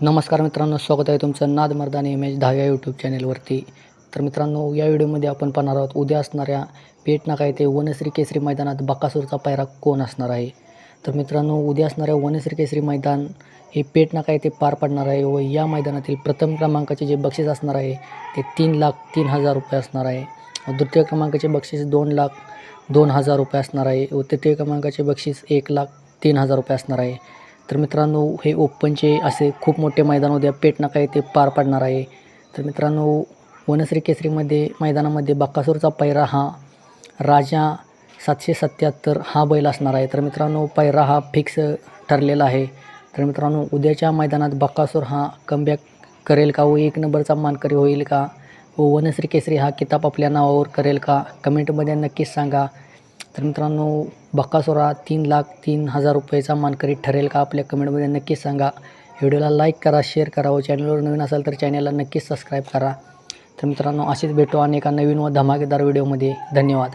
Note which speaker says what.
Speaker 1: नमस्कार मित्रांनो स्वागत आहे तुमचं नाद मर्दानी इमेज दहाव्या यूट्यूब चॅनेलवरती तर मित्रांनो या व्हिडिओमध्ये आपण पाहणार आहोत उद्या असणाऱ्या पेटनाका येथे वनश्री केसरी मैदानात बकासूरचा पायरा कोण असणार आहे? तर मित्रांनो उद्या असणाऱ्या वनश्री केसरी मैदान हे पेटनाका येथे पार पडणार आहे व या मैदानातील प्रथम क्रमांकाचे जे बक्षीस असणार आहे ते तीन लाख तीन हजार रुपये असणार आहे. व द्वितीय क्रमांकाचे बक्षीस दोन लाख दोन हजार रुपये असणार आहे व तृतीय क्रमांकाचे बक्षीस एक लाख तीन हजार रुपये असणार आहे. तर मित्रांनो हे ओपनचे असे खूप मोठे मैदान उद्या पेटनाका येथे पार पडणार आहे. तर मित्रांनो वनश्री केसरीमध्ये मैदानामध्ये बक्कासूरचा पैरा हा राजा सातशे सत्याहत्तर हा बैल असणार आहे. तर मित्रांनो पैरा हा फिक्स ठरलेला आहे. तर मित्रांनो उद्याच्या मैदानात बक्कासूर हा कमबॅक करेल का? व एक नंबरचा मानकरी होईल का? व वनश्री केसरी हा किताब आपल्या नावावर करेल का? कमेंटमध्ये नक्कीच सांगा. तर मित्रांनो बक्कासोरा तीन लाख तीन हजार रुपयाचा मानकरी ठरेल का आपल्या कमेंटमध्ये नक्कीच सांगा. व्हिडिओला लाईक करा शेअर करा व चॅनलवर नवीन असाल तर चॅनलला नक्कीच सबस्क्राईब करा. तर मित्रांनो असेच भेटू आणि एका नवीन व धमाकेदार व्हिडिओमध्ये धन्यवाद.